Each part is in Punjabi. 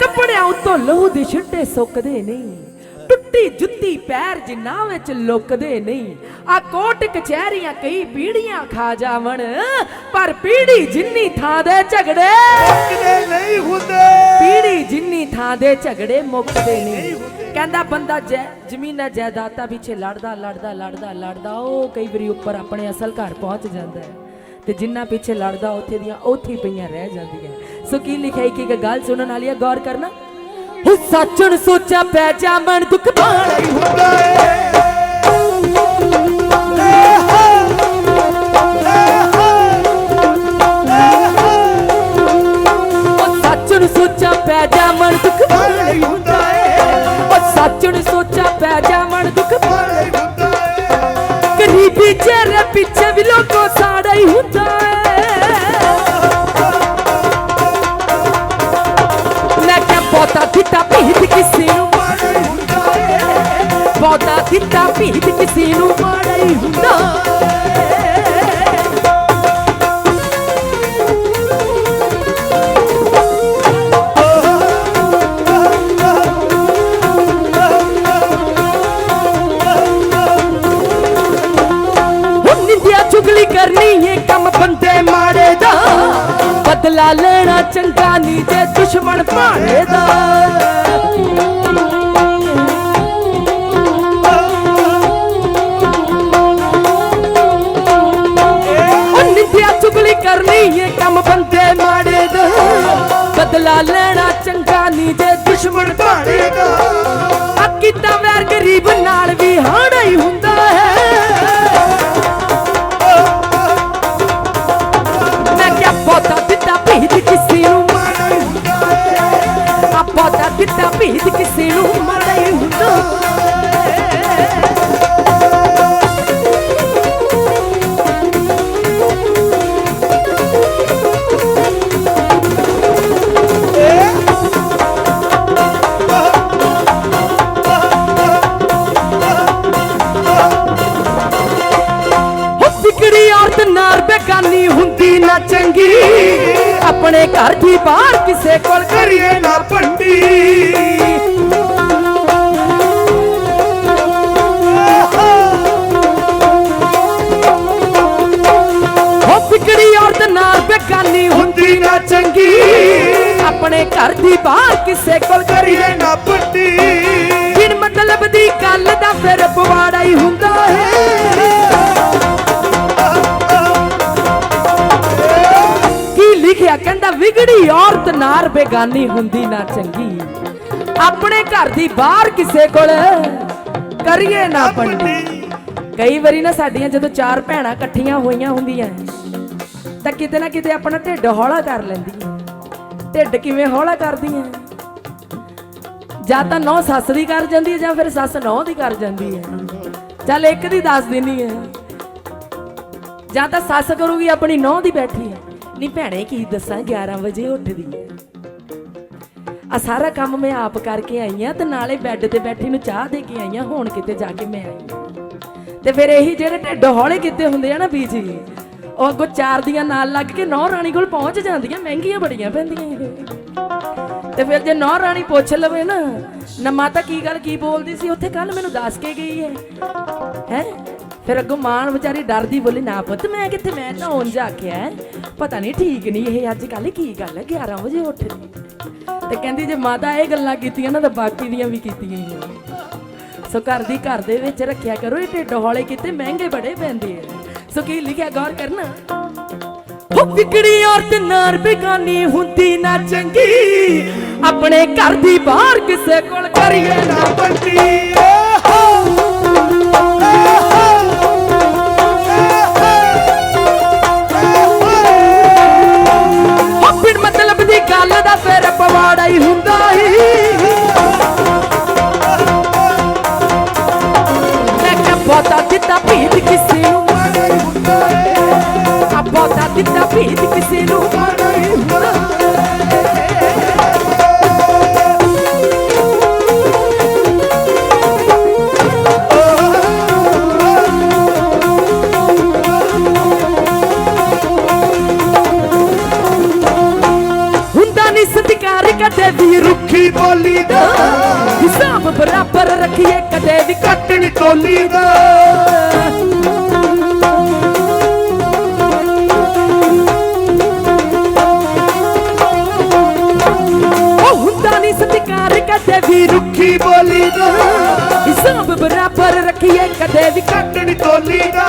ਕੱਪੜਿਆਂ ਉੱਤੋਂ ਲਹੂ ਦੇ ਛਿੱਟੇ ਸੁੱਕਦੇ ਨਹੀਂ। ਟੁੱਟੀ ਜੁੱਤੀ ਪੈਰ ਜਿੰਨਾ ਵਿੱਚ ਲੁਕਦੇ ਨਹੀਂ। ਆ ਕੋਟ ਕਚਹਿਰੀਆਂ ਕਈ ਪੀੜੀਆਂ ਖਾ ਜਾਵਣ ਪਰ ਪੀੜੀ ਜਿੰਨੀ ਥਾਂ ਦੇ ਝਗੜੇ ਕਿਤੇ ਨਹੀਂ ਹੁੰਦੇ। ਪੀੜੀ ਜਿੰਨੀ ਥਾਂ ਦੇ ਝਗੜੇ ਮੁੱਕਦੇ ਨਹੀਂ। ਕਹਿੰਦਾ ਬੰਦਾ ਜੈ ਜ਼ਮੀਨਾਂ ਜਾਇਦਾਦਾਂ ਪਿੱਛੇ ਲੜਦਾ ਲੜਦਾ ਲੜਦਾ ਲੜਦਾ ਉਹ ਕਈ ਵਾਰੀ ਉੱਪਰ ਆਪਣੇ ਅਸਲ ਘਰ ਪਹੁੰਚ ਜਾਂਦਾ ਹੈ। ਤੇ ਜਿੰਨਾ ਪਿੱਛੇ ਲੜਦਾ ਉੱਥੇ ਦੀਆਂ ਉੱਥੇ ਪਈਆਂ ਰਹਿ ਜਾਂਦੀਆਂ। ਸੋ ਕੀ ਲਿਖਿਆ ਕਿ ਇੱਕ ਗੱਲ ਸੁਣਨ ਵਾਲੀ ਹੈ ਗੌਰ ਕਰਨਾ ਉਹ ਸੱਚਣ ਸੋਚਾ ਪੈ ਜਾਵਣ ਦੁੱਖ ਬਾਣਾ ਹੀ ਹੁੰਦਾ ਏ ਉਹ ਸੱਚਣ ਸੋਚਾ ਪੈ ਜਾਵਣ ਦੁੱਖ ਬਾਣਾ ਹੀ ਹੁੰਦਾ ਏ ਉਹ ਸੱਚਣ ਸੋਚਾ ਪੈ ਜਾਵਣ ਦੁੱਖ ਬਾਣਾ ਹੀ ਹੁੰਦਾ ਏ ਗਰੀਬੀ ਚਿਹਰੇ ਪਿੱਛੇ ਵੀ ਲੋਕੋ ਸਾੜਾ ਹੀ ਹੁੰਦਾ ਦਿੱਤਾ ਕਿਸੇ ਨੂੰ ਮਾੜਾ ਹੀ ਹੁੰਦਾ ਏ। ਬਹੁਤਾ ਦਿੱਤਾ ਭੀਤ ਕਿਸੇ ਨੂੰ ਮਾੜਾ ਹੀ ਹੁੰਦਾ ਚੁਗਲੀ ਕਰਨੀ ਏ, ਕੰਮ ਬੰਦੇ ਮਾਰ ਬਦਲਾ ਲੈਣਾ ਚੰਗਾ ਨਹੀਂ ਜੇ ਦੁਸ਼ਮਣ ਭਾਣੇ ਦਾ। ਹੁਣ ਚੁਗਲੀ ਕਰਨੀ ਏ ਕੰਮ ਬੰਦੇ ਮਾੜੇ ਦਾ। ਬਦਲਾ ਲੈਣਾ ਚੰਗਾ ਨਹੀਂ ਜੇ ਦੁਸ਼ਮਣ ਭਾੜੇ ਦਾ। ਆ ਕੀਤਾ ਵੈਰ ਗਰੀਬ ਨਾਲ ਵੀ ਹਾਣਾ ਬਹੁਤਾ ਦਿੱਤਾ ਭੀਤ ਕਿਸੇ ਆਪਣੇ ਘਰ ਦੀ ਬਾਹਰ ਕਿਸੇ ਕੋਲ ਕਰੀਏ ਨਾ ਪੰਡੀ ਹੋ ਵਿਗੜੀ ਔਰਤ ਨਾਲ ਬੇਗਾਨੀ ਹੁੰਦੀ ਨਾ ਚੰਗੀ। ਆਪਣੇ ਘਰ ਦੀ ਬਾਹਰ ਕਿਸੇ ਕੋਲ ਕਰੀਏ ਨਾ ਪੱਟੀ ਬਿਨ ਮਤਲਬ ਦੀ ਗੱਲ ਦਾ ਫਿਰ ਪਵਾੜਾ ਹੀ ਹੁੰਦਾ ਹੈ। ਲਿਖਿਆ ਕਹਿੰਦਾ ਵਿਗੜੀ ਔਰਤ ਨਾਰ ਬੇਗਾਨੀ ਹੁੰਦੀ ਨਾ ਚੰਗੀ। ਆਪਣੇ ਘਰ ਦੀ ਬਾਹਰ ਕਿਸੇ ਕੋਲ ਕਰੀਏ ਨਾ ਪੰਡੀ। ਕਈ ਵਾਰੀ ਨਾ ਸਾਡੀਆਂ ਜਦੋਂ ਚਾਰ ਭੈਣਾਂ ਇਕੱਠੀਆਂ ਹੋਈਆਂ ਹੁੰਦੀਆਂ ਤਾਂ ਕਿਤੇ ਨਾ ਕਿਤੇ ਆਪਣਾ ਢਿੱਡ ਹੌਲਾ ਕਰ ਲੈਂਦੀਆਂ। ਢਿੱਡ ਕਿਵੇਂ ਹੌਲਾ ਕਰਦੀਆਂ? ਜਾਂ ਤਾਂ ਨੌ ਸੱਸ ਦੀ ਕਰ ਜਾਂਦੀ ਹੈ ਜਾਂ ਫਿਰ ਸੱਸ ਨੌ ਦੀ ਕਰ ਜਾਂਦੀ ਹੈ। ਚੱਲ ਇੱਕ ਦੀ ਦੱਸ ਦਿੰਨੀ ਹੈ। ਜਾਂ ਤਾਂ ਸੱਸ ਕਰੂਗੀ ਆਪਣੀ ਨੌ ਦੀ ਬੈਠੀ ਹੈ। ਨਹੀਂ ਭੈਣੇ, ਕੀ ਦੱਸਾਂ 11 ਵਜੇ ਉੱਠਦੀ ਹੈ ਆ ਸਾਰਾ ਕੰਮ ਮੈਂ ਆਪ ਕਰਕੇ ਆਈ ਆ ਤੇ ਨਾਲੇ ਬੈੱਡ ਤੇ ਬੈਠੀ ਨੂੰ ਚਾਹ ਦੇ ਕੇ ਆਈ ਆ, ਹੁਣ ਕਿਤੇ ਜਾ ਕੇ ਮੈਂ ਆਈ ਤੇ ਫਿਰ ਇਹੀ ਜਿਹੜੇ ਢਿੱਡ ਹੌਲੇ ਕੀਤੇ ਹੁੰਦੇ ਆ ਨਾ ਬੀਜੀ ਉਹ ਅੱਗੋਂ ਚਾਰ ਦੀਆਂ ਨਾਲ ਲੱਗ ਕੇ ਨੌ ਰਾਣੀ ਕੋਲ ਪਹੁੰਚ ਜਾਂਦੀਆਂ, ਮਹਿੰਗੀਆਂ ਬੜੀਆਂ ਪੈਂਦੀਆਂ ਇਹ। ਤੇ ਫਿਰ ਜੇ ਨੌ ਰਾਣੀ ਪੁੱਛ ਲਵੇ ਨਾ ਨਾ ਮਾਤਾ ਕੀ ਗੱਲ, ਕੀ ਬੋਲਦੀ ਸੀ, ਉੱਥੇ ਕੱਲ ਮੈਨੂੰ ਦੱਸ ਕੇ ਗਈ ਹੈ ਹੈ? ਫਿਰ ਅੱਗੋਂ ਮਾਂ ਵਿਚਾਰੀ ਡਰਦੀ ਬੋਲੀ, ਨਾ ਪੁੱਤ, ਮੈਂ ਕਿੱਥੇ? ਮੈਂ ਤਾਂ ਉਂਝ ਆਖਿਆ ਪਤਾ ਨਹੀਂ ਠੀਕ ਨਹੀਂ ਇਹ ਅੱਜ ਕੱਲ ਕੀ ਗੱਲ ਹੈ 11 ਵਜੇ ਉੱਠਦੀ ਤੇ ਕਹਿੰਦੀ, ਜੇ ਮਾਤਾ ਇਹ ਗੱਲਾਂ ਕੀਤੀਆਂ ਨਾ ਤਾਂ ਬਾਕੀ ਦੀਆਂ ਵੀ ਕੀਤੀਆਂ ਹੀ ਸੋ ਘਰ ਦੀ ਘਰ ਦੇ ਵਿੱਚ ਰੱਖਿਆ ਕਰੋ, ਇਹ ਢਿੱਡ ਹੌਲੇ ਕੀਤੇ, ਮਹਿੰਗੇ ਬੜੇ ਪੈਂਦੇ ਆ। ਸੋ ਕੀ ਲਿਖਿਆ, ਗੌਰ ਕਰਨਾ? ਹੋ ਵਿਗੜੀ ਔਰਤ ਨਾਰ ਬੇਗਾਨੀ ਹੁੰਦੀ ਨਾ ਚੰਗੀ। ਆਪਣੇ ਘਰ ਦੀ ਬਾਹਰ ਕਿਸੇ ਕੋਲ ਕਰੀਏ ਨਾ ਪੱਟੀ ਕਦੇ ਵੀ ਰੁੱਖ ਰੁੱਖੀ ਬੋਲੀ ਦਾ ਹਿਸਾਬ ਬਰਾਬਰ ਰੱਖੀਏ ਕਦੇ ਵੀ ਘੱਟ ਕੱਟਣੀ ਤੋਲੀ ਦਾ ਹੁੰਦਾ ਨਹੀਂ ਸਤਿਕਾਰ ਕਦੇ ਵੀ ਰੁੱਖ ਬੋਲੀ ਦਾ। ਹਿਸਾਬ ਬਰਾਬਰ ਰੱਖੀਏ ਕਦੇ ਵੀ ਘੱਟ ਕੱਟਣੀ ਤੋਲੀ ਦਾ।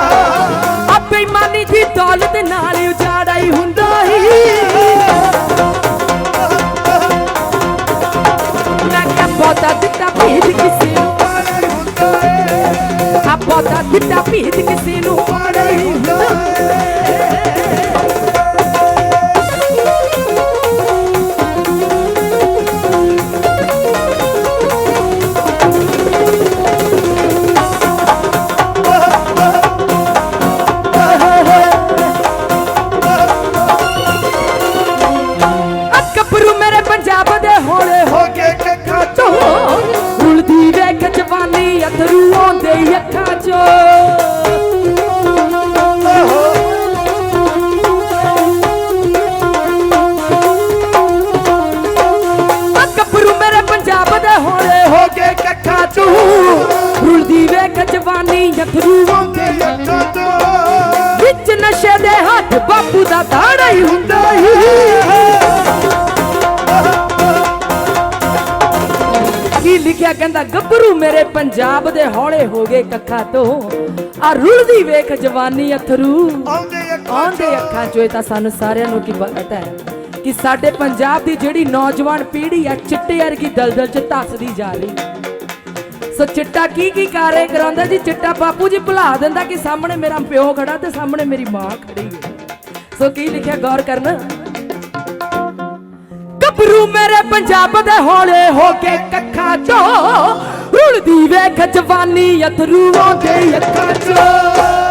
ਆ ਬੇਈਮਾਨੀ ਦੀ ਦੌਲਤ ਨਾਲ ਉਜਾੜਾ ਹੀ ਹੁੰਦਾ ਹੀ। ਕਿਹਾ ਬਹੁਤਾ ਦਿੱਤਾ ਭੇਦ ਕਿਸੇ ਨੂੰ। ਏ। ਆ ਬਹੁਤਾ ਦਿੱਤਾ ਭੇਦ ਜਵਾਨੀ ਅਥਰੂ ਆਉਂਦੇ ਅੱਖਾਂ ਤੋਂ। ਵਿੱਚ ਨਸ਼ੇ ਦੇ ਹੱਥ ਬਾਪੂ ਦਾ ਦਾੜਾ ਹੀ ਹੁੰਦਾ ਹੀ ਕੀ ਲਿਖਿਆ ਕਹਿੰਦਾ ਗੱਭਰੂ ਮੇਰੇ ਪੰਜਾਬ ਦੇ ਹੌਲੇ ਹੋ ਗਏ ਕੱਖਾਂ ਤੋਂ। ਆ ਰੁਲਦੀ ਵੇਖ ਜਵਾਨੀ ਅਥਰੂ। ਆਉਂਦੇ ਅੱਖਾਂ ਚੋਂ ਇਹ ਤਾਂ ਸਾਨੂੰ ਸਾਰਿਆਂ ਨੂੰ ਕੀ ਪਤਾ ਹੈ ਕਿ ਸਾਡੇ ਪੰਜਾਬ ਦੀ ਜਿਹੜੀ ਨੌਜਵਾਨ ਪੀੜ੍ਹੀ ਹੈ ਚਿੱਟੇ ਵਰਗੀ ਦਲਦਲ ਚ ਧੱਸਦੀ ਜਾ ਰਹੀ। ਸੋ ਚਿੱਟਾ ਕੀ ਕੀ ਕਾਰੇ ਕਰਾਉਂਦਾ ਜੀ? ਚਿੱਟਾ ਬਾਪੂ ਜੀ ਭੁਲਾ ਦਿੰਦਾ ਕਿ ਸਾਹਮਣੇ ਮੇਰਾ ਪਿਓ ਖੜਾ ਤੇ ਸਾਹਮਣੇ ਮੇਰੀ ਮਾਂ ਖੜੀ ਹੈ। ਸੋ ਕੀ ਲਿਖਿਆ ਗੌਰ ਕਰਨਾ? ਗੱਭਰੂ ਮੇਰੇ ਪੰਜਾਬ ਦੇ ਹੌਲੇ ਹੋ ਕੇ ਕੱਖਾਂ ਚੋਂ ਰੁਲਦੀ ਵੇਖ ਜਵਾਨੀ ਅਥਰੂ ਆਉਂਦੇ ਅੱਖਾਂ ਚੋਂ।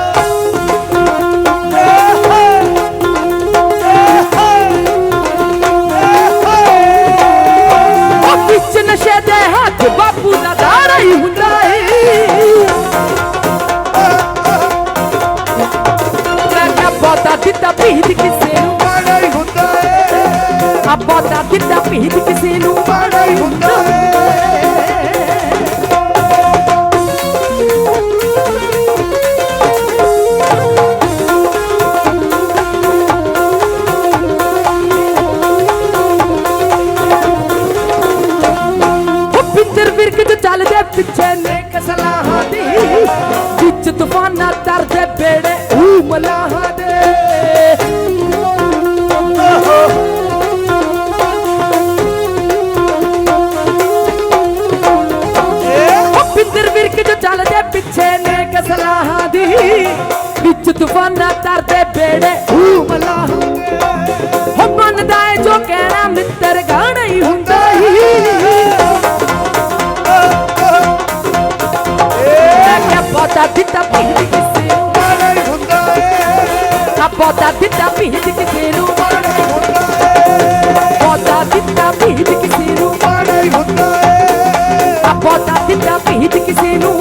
ਦਿੱਤਾ ਕਿਸੇ ਨੂੰ ਮਾੜਾ ਹੀ ਹੁੰਦਾ ਏ ਉਹ ਪਿੰਦਰ ਚੱਲਦੇ ਪਿੱਛੇ ਨੇਕ ਤੂਫਾਨਾਂ ਤਰਦੇ ਬੇੜੇ। ਊ ਹੋ ਮੰਨਦਾ ਏ ਜੋ ਕਹਿਣਾ ਮਿੱਤਰ ਗਾਣਾ ਹੀ ਹੁੰਦਾ ਹੀ ਮੈਂ ਕਿਹਾ ਦਿੱਤਾ ਭੀੜ ਕਿਸੇ ਨੂੰ। ਮਾੜਾ ਹੀ ਹੁੰਦਾ ਏ ਆ ਬਹੁਤਾ ਦਿੱਤਾ ਭੀੜ ਕਿਸੇ ਨੂੰ। ਮਾੜਾ ਹੀ ਹੁੰਦਾ ਏ ਬਹੁਤਾ ਦਿੱਤਾ ਭੀੜ ਕਿਸੇ ਨੂੰ। ਮਾੜਾ ਹੀ ਹੁੰਦਾ ਏ ਆ ਬਹੁਤਾ ਦਿੱਤਾ ਭੀੜ ਕਿਸੇ ਨੂੰ।